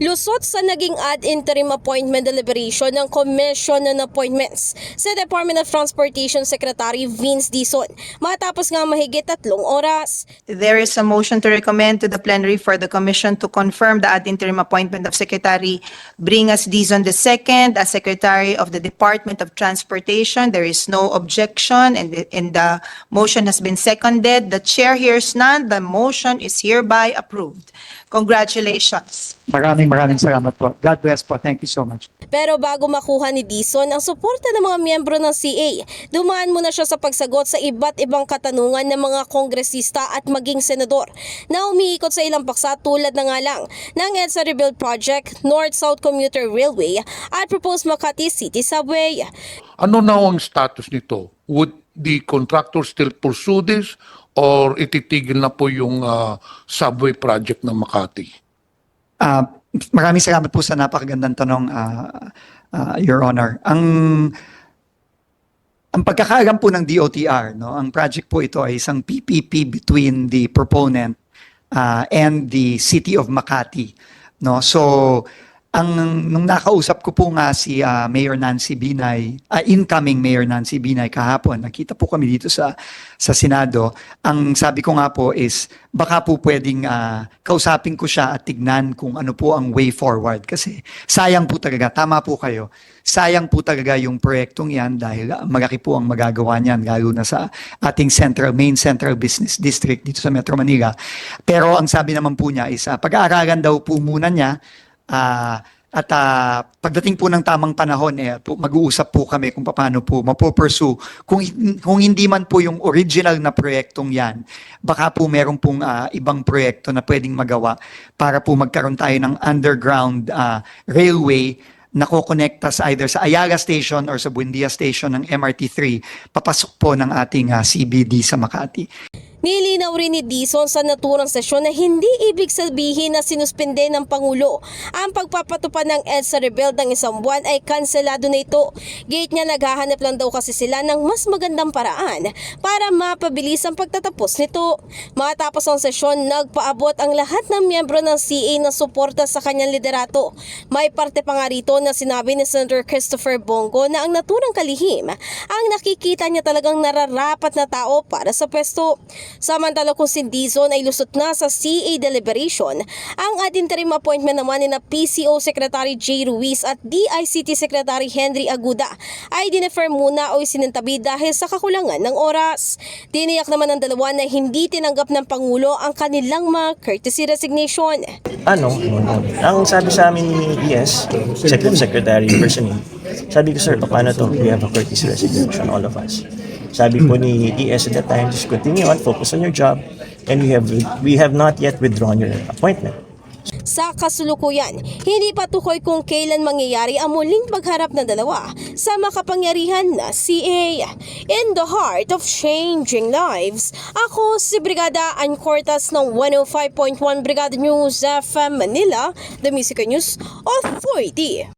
Lusot sa naging ad interim appointment deliberation ng Commission on Appointments sa Department of Transportation Secretary Vince Dizon matapos nga mahigit tatlong oras. There is a motion to recommend to the plenary for the commission to confirm the ad interim appointment of Secretary Bringas Dizon II as Secretary of the Department of Transportation. There is no objection and the, and the motion has been seconded. The chair hears none. The motion is hereby approved. Congratulations. Maraming maraming salamat po. God bless po. Thank you so much. Pero bago makuha ni Dizon ang suporta ng mga miyembro ng CA, dumaan muna siya sa pagsagot sa iba't ibang katanungan ng mga kongresista at maging senador na umiikot sa ilang paksa tulad na nga lang ng EDSA Rebuild Project, North-South Commuter Railway at proposed Makati City Subway. Ano na ang status nito? Would the contractor still pursue this or ititigil na po yung ah, subway project ng Makati? Ah, maraming salamat po sa napakagandang tanong, ah, ah, Your Honor. Ang ang pagkakaalam po ng DOTR, no, ang project po ito ay isang PPP between the proponent ah, and the City of Makati. No? So, ang nung nakausap ko po nga si ah, Mayor Nancy Binay, ah, incoming Mayor Nancy Binay kahapon, nakita po kami dito sa sa Senado. Ang sabi ko nga po is baka po pwedeng ah, kausapin ko siya at tignan kung ano po ang way forward kasi sayang po talaga, tama po kayo. Sayang po talaga yung proyektong yan dahil ah, malaki po ang magagawa niyan lalo na sa ating central main central business district dito sa Metro Manila. Pero ang sabi naman po niya is ah, pag-aaralan daw po muna niya Ah, at ah, pagdating po ng tamang panahon, eh, mag-uusap po kami kung paano po mapopursue. Kung, kung hindi man po yung original na proyektong yan, baka po meron pong ah, ibang proyekto na pwedeng magawa para po magkaroon tayo ng underground ah, railway na kokonekta sa either sa Ayala Station or sa Buendia Station ng MRT3 papasok po ng ating ah, CBD sa Makati. Nilinaw rin ni Dizon sa naturang sesyon na hindi ibig sabihin na sinuspende ng Pangulo ang pagpapatupad ng EDSA Rebuild ng isang buwan ay kanselado na ito. Gate niya naghahanap lang daw kasi sila ng mas magandang paraan para mapabilis ang pagtatapos nito. Matapos ang sesyon, nagpaabot ang lahat ng miyembro ng CA na suporta sa kanyang liderato. May parte pa nga rito na sinabi ni Senator Christopher Bongo na ang naturang kalihim ang nakikita niya talagang nararapat na tao para sa pwesto. Samantala kung si Dizon ay lusot na sa CA deliberation, ang ad interim appointment naman ni na PCO Secretary J. Ruiz at DICT Secretary Henry Aguda ay dinefer muna o isinintabi dahil sa kakulangan ng oras. Tiniyak naman ng dalawa na hindi tinanggap ng Pangulo ang kanilang mga courtesy resignation. ano, ang sabi sa amin ni ES, Secretary personally, sabi ko, sir, paano to? We have a courtesy resignation, all of us. Sabi po ni ES at that time, just continue on, focus on your job, and we have we have not yet withdrawn your appointment. Sa kasulukuyan, hindi pa tukoy kung kailan mangyayari ang muling pagharap ng dalawa sa makapangyarihan na CA. In the heart of changing lives, ako si Brigada Ann Cortas ng 105.1 Brigada News FM Manila, The Music News Authority.